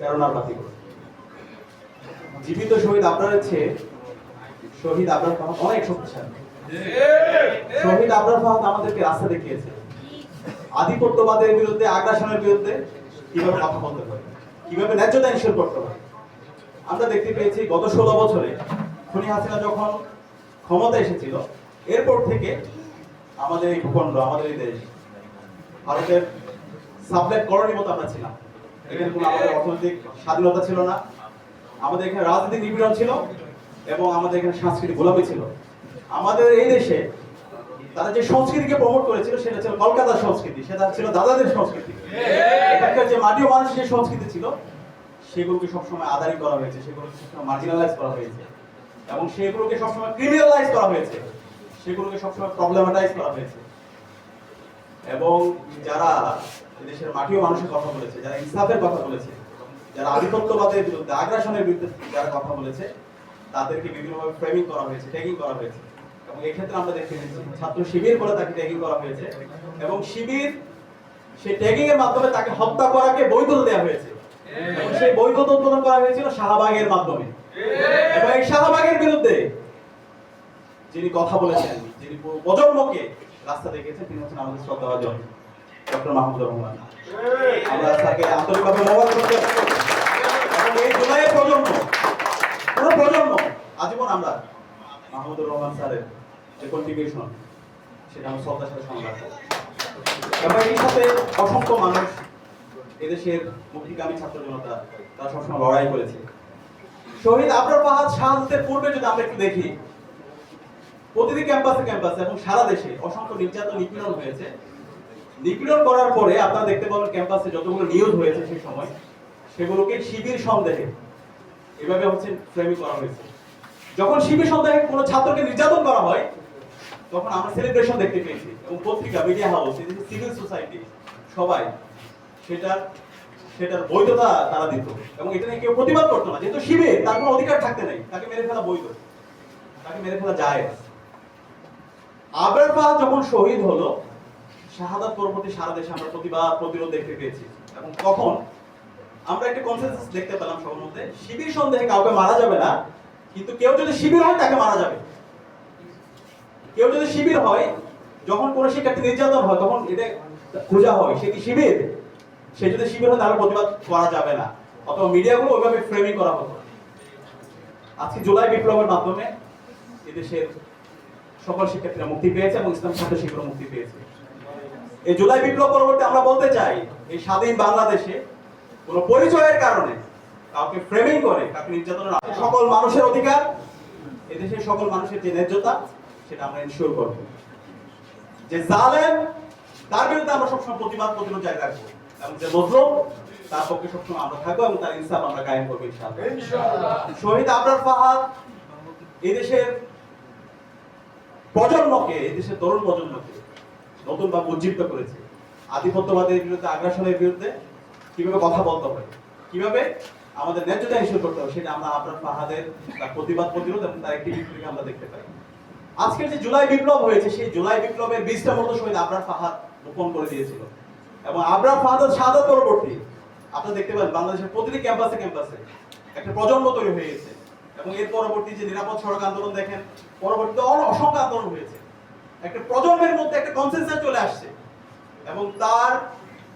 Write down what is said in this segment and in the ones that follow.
প্রেরণার বাতি করে জীবিত শহীদ আপনার চেয়ে শহীদ আপনার ফাহাদ অনেক শক্তিশালী। শহীদ আবরার ফাহাদ আমাদেরকে রাস্তা দেখিয়েছে। আধিপত্যবাদের বিরুদ্ধে, আগ্রাসনের বিরুদ্ধে কীভাবে কথা বলতে হয় কীভাবে ন্যায্যতা ইনশিওর করতে হয় আমরা দেখতে পেয়েছি, গত ষোলো বছরে খুনি হাসিনা যখন ক্ষমতা এসেছিল, এরপর থেকে আমাদের এই ভূখণ্ড, আমাদের এই দেশ, ভারতের সাবলেট কলোনি মতো আমরা ছিলাম। এখানে কোনো আমাদের অর্থনৈতিক স্বাধীনতা ছিল না। আমাদের এখানে রাজনৈতিক নিপীড়ন ছিল এবং আমাদের এখানে সাংস্কৃতিক গোলামি ছিল। আমাদের এই দেশে তারা যে সংস্কৃতিকে প্রমোট করেছিল সেটা ছিল কলকাতার সংস্কৃতি, সেটা ছিল দাদাদের সংস্কৃতি। এখানকার যে মাটি মানুষের যে সংস্কৃতি ছিল, সেগুলোকে সবসময় আদারি করা হয়েছে, সেগুলোকে সবসময় মার্জিনালাইজ করা হয়েছে এবং সেগুলোকে সবসময় ক্রিমিনালাইজ করা হয়েছে, সেগুলোকে সবসময় প্রবলেমাটাইজ করা হয়েছে। এবং যারা দেশের মাটি ও মানুষের কথা বলেছে, যারা ইনসাফের কথা বলেছে, যারা আধিপত্যবাদের বিরুদ্ধে আগ্রাসনের বিরুদ্ধে যারা কথা বলেছে, তাদেরকে বিভিন্নভাবে ফ্রেমিং করা হয়েছে ট্যাগিং করা হয়েছে। এবং এক্ষেত্রে আমরা দেখতে পেয়েছি, ছাত্র শিবির বলে তাকে ট্যাগিং করা হয়েছে এবং শিবির সেই ট্যাগিং এর মাধ্যমে তাকে হত্যা করাকে বৈধতা দেওয়া হয়েছে। এবং সেই বৈধতা উদ্বোধন করা হয়েছিল শাহবাগের মাধ্যমে। এবং এই শাহবাগের বিরুদ্ধে যিনি কথা বলেছেন, যিনি প্রজন্মকে রাস্তা দেখিয়েছেন, তিনি হচ্ছেন আমাদের শ্রদ্ধাভাজন ডক্টর মাহমুদুর রহমান। আমরা তাকে আন্তরিকভাবে মোবাইল করতে এই জুলাইয়ের প্রজন্ম, পুরো প্রজন্ম, আজীবন আমরা মাহমুদুর রহমান স্যারের যে কন্ট্রিবিউশন সেটা আমরা শ্রদ্ধার সাথে রাখব এবং এই সাথে অসংখ্য মানুষ, এদেশের মুক্তিকামী ছাত্র জনতা, তারা সবসময় লড়াই করেছে। শহীদ আবরার ফাহাদ শাহাদতের পূর্বে যদি আমরা একটু দেখি, প্রতিটি ক্যাম্পাসে ক্যাম্পাসে এবং সারা দেশে অসংখ্য নির্যাতন, নিপীড়ন হয়েছে। নিপীড়ন করার পরে আপনারা দেখতে পাবেন ক্যাম্পাসে যতগুলো নিউজ হয়েছে সেই সময়, সেগুলোকে শিবির সন্দেহে, এভাবে হচ্ছে ফ্রেমিং করা হয়েছে। যখন শিবির সন্দেহে কোনো ছাত্রকে নির্যাতন করা হয়, তখন আমরা সেলিব্রেশন দেখতে পেয়েছি এবং পত্রিকা মিডিয়া হাউস সিভিল সোসাইটি সবাই সেটার সেটার বৈধতা তারা দিত এবং এটা নিয়ে কেউ প্রতিবাদ করতো না। যেহেতু শিবির, তার কোনো অধিকার থাকতে নেই, তাকে মেরে ফেলা বৈধ, তাকে মেরে ফেলা যায় আবরার যখন শহীদ হলো শাহাদাত পরবর্তী সারা দেশে আমরা প্রতিবাদ, প্রতিরোধ দেখতে পেয়েছি। এবং তখন আমরা একটা কনসেনসাস দেখতে পেলাম সবার মধ্যে, শিবির সন্দেহে কাউকে মারা যাবে না, কিন্তু কেউ যদি শিবির হয় তাকে মারা যাবে। কেউ যদি শিবির হয়, যখন কোনো শিক্ষার্থী নির্যাতন হয়, তখন এটা খোঁজা হয়, সে কি শিবির? সে যদি শিবির হয় তাহলে প্রতিবাদ করা যাবে না। অথবা মিডিয়াগুলো ওইভাবে ফ্রেমিং করা হতো। আজকে জুলাই বিপ্লবের মাধ্যমে এদেশের সকল শিক্ষার্থীরা মুক্তি পেয়েছে এবং ইসলাম ছাত্র শিবিরও মুক্তি পেয়েছে। এই জুলাই বিপ্লব পরবর্তী আমরা বলতে চাই এই স্বাধীন বাংলাদেশে কোন পরিচয়ের কারণে কাউকে ফ্রেমিং করে কাউকে নির্যাতনের সকল মানুষের অধিকার এদেশের সকল মানুষের যে ন্যায্যতা সেটা আমরা ইনশিওর করব। যে জালেম তার বিরুদ্ধে আমরা সবসময় প্রতিবাদ প্রতিরোধ জায়গা রাখব। এবং যে মজলুম তার পক্ষে সবসময় আমরা থাকব এবং তার ইনসাফ আমরা কায়েম করব শহীদ আবরার ফাহাদ এদেশের প্রজন্মকে এদেশের তরুণ প্রজন্মকে নতুন ভাবে উজ্জীবিত করেছে। আধিপত্যবাদের বিরুদ্ধে, আগ্রাসনের বিরুদ্ধে কীভাবে কথা বলতে হবে? কীভাবে আমাদের ন্যায্যতা ইস্যু করতে হবে সেটা আমরা আপনার ফাহাদের তার প্রতিবাদ প্রতিরোধ এবং তার একটি থেকে আমরা দেখতে পাই। আজকের যে জুলাই বিপ্লব হয়েছে, সেই জুলাই বিপ্লবের বীজটা মতো শহীদ আবরার ফাহাদ রোপণ করে দিয়েছিল। এবং আবরার ফাহাদের শাহাদত পরবর্তী, আপনারা দেখতে পাবেন, বাংলাদেশের প্রতিটি ক্যাম্পাসে ক্যাম্পাসে একটা প্রজন্ম তৈরি হয়ে গেছে। এবং এর পরবর্তী যে নিরাপদ সড়ক আন্দোলন দেখেন, পরবর্তীতে অনেক অসংখ্য আন্দোলন হয়েছে। একটা প্রজন্মের মধ্যে একটা কনসেন্সাস চলে আসছে। এবং তার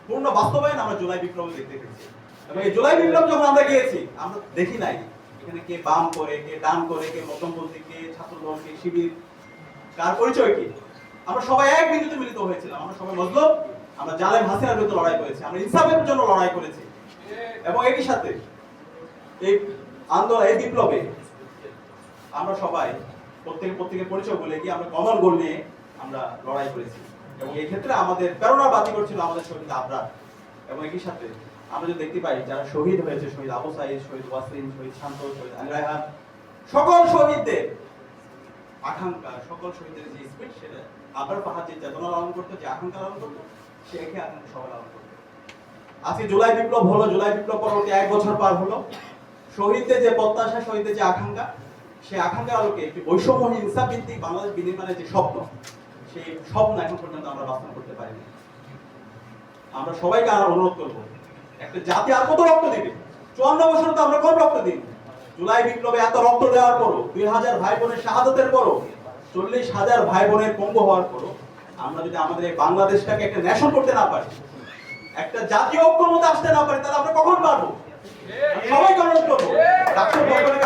পূর্ণ বাস্তবায়ন আমরা জুলাই বিপ্লব দেখতে পেয়েছি। এবং এই জুলাই বিপ্লব যখন আমরা গিয়েছি, আমরা দেখি নাই এখানে কে বাম করে, কে ডান করে, কে মধ্যমপন্থী, কে ছাত্রদল, কে শিবির, কার পরিচয় কি? আমরা সবাই এক বিন্দুতে মিলিত হয়েছিলাম। আমরা সবাই মজলুম, আমরা জালেম হাসিনার বিরুদ্ধে লড়াই করেছি, আমরা ইনসাফের জন্য লড়াই করেছি। এবং একই সাথে এই আন্দোলন, এই বিপ্লবে আমরা সবাই প্রত্যেকে প্রত্যেকের পরিচয় বলে গিয়ে আমরা কমন গোল নিয়ে আমরা লড়াই করেছি। এবং এই ক্ষেত্রে আমাদের প্রেরণা বাতি করছিল আমাদের শহীদ আবরার। এবং একই সাথে আমরা যদি দেখতে পাই, যারা শহীদ হয়েছে, শহীদ আবু সাইদ, শহীদ ওয়াসিম, শহীদ শান্ত, শহীদ আলী রায়হান, সকল শহীদদের আকাঙ্ক্ষা, সকল শহীদের যে স্পিড, সেটা আবার পাহাড় যে চেতনা লালন করতো, যে আকাঙ্ক্ষা লালন করতো, সে একই আকাঙ্ক্ষা সবাই লালন করতো। আজকে জুলাই বিপ্লব হলো, জুলাই বিপ্লব পরবর্তী এক বছর পার হলো। শহীদদের যে প্রত্যাশা, শহীদদের যে আকাঙ্ক্ষা সেই আকাঙ্ক্ষার আলোকে একটি বৈষম্যহীন ইনসাফ ভিত্তিক বাংলাদেশ বিনির্মাণের যে স্বপ্ন সেই স্বপ্ন এখন পর্যন্ত আমরা করতে পারিনি। আমরা সবাইকে অনুরোধ করব, একটা জাতি আর কত রক্ত দিবে? চুয়ান্ন বছর তো আমরা কম রক্ত দিই। জুলাই বিপ্লবে এত রক্ত দেওয়ার পরও, দুই হাজার ভাই বোনের শাহাদতের পরও, চল্লিশ হাজার ভাই বোনের পঙ্গু হওয়ার পরও, আমরা যদি আমাদের এই বাংলাদেশটাকে একটা ন্যাশন করতে না পারি, একটা জাতীয় ঐক্যমতে আসতে না পারি, তাহলে আমরা কখন পারব? সবাইকে অনুরোধ করব, ডাক্তার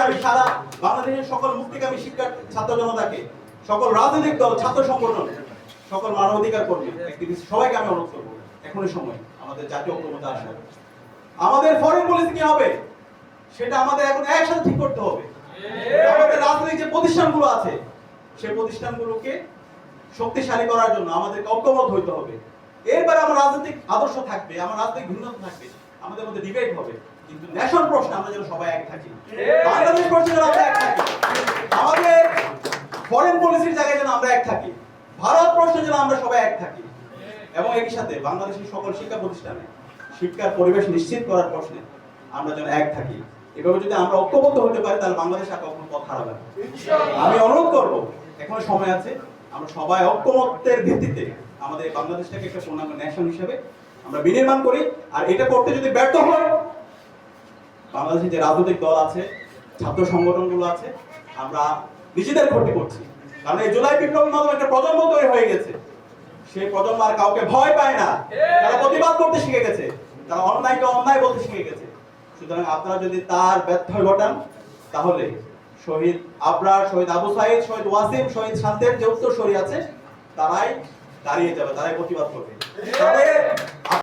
আমি সারা বাংলাদেশের সকল মুক্তিকামী শিক্ষা ছাত্র জনতাকে সকল রাজনৈতিক দল, ছাত্র সংগঠন, সকল মানবাধিকার কর্মী সবাইকে আমি অনুরোধ করব, এখনই সময়, আমাদের জাতীয় ঐক্যমতে আসার আমাদের ফরেন পলিসি কি হবে? সেটা আমাদের এখন একসাথে ঠিক করতে হবে। আমাদের রাজনৈতিক যে প্রতিষ্ঠানগুলো আছে, সেই প্রতিষ্ঠানগুলোকে শক্তিশালী করার জন্য আমাদের ঐক্যমত হইতে হবে। এরপরে আমার রাজনৈতিক আদর্শ থাকবে, আমার রাজনৈতিক ভিন্নতা থাকবে, আমাদের মধ্যে ডিবেট হবে। কিন্তু ন্যাশন প্রশ্নে আমরা যেন সবাই এক থাকি। বাংলাদেশ প্রশ্নে আমরা এক থাকি। আমাদের ফরেন পলিসির জায়গায় যেন আমরা এক থাকি ভারত প্রশ্নে যেন আমরা সবাই এক থাকি। এবং একই সাথে বাংলাদেশের সকল শিক্ষা প্রতিষ্ঠানে শিক্ষার পরিবেশ নিশ্চিত করার প্রশ্নে আমরা যেন এক থাকি। এভাবে যদি আমরা ঐক্যবদ্ধ হতে পারি তাহলে বাংলাদেশ আর কখনো পথ হারাবে আমি অনুরোধ করব এখনও সময় আছে আমরা সবাই ঐক্যমত্যের ভিত্তিতে আমাদের বাংলাদেশটাকে একটা পূর্ণাঙ্গ ন্যাশন হিসেবে আমরা বিনির্মাণ করি। আর এটা করতে যদি ব্যর্থ হয় বাংলাদেশের যে রাজনৈতিক দল আছে ছাত্র সংগঠনগুলো আছে আমরা নিজেদের ক্ষতি করছি। কারণ এই জুলাই বিপ্লবের মাধ্যমে একটা প্রজন্ম তৈরি হয়ে গেছে। সেই প্রজন্ম আর কাউকে ভয় পায় না। তারা প্রতিবাদ করতে শিখে গেছে। তারা অন্যায়কে অন্যায় বলতে শিখে গেছে। সুতরাং আপনারা যদি তার ব্যর্থ ঘটান, তাহলে শহীদ আবরার, শহীদ আবু সাইদ, শহীদ ওয়াসিম, শহীদ শান্তের যে উত্তরসূরি আছে, তারাই দাঁড়িয়ে যাবে, তারাই প্রতিবাদ করবে।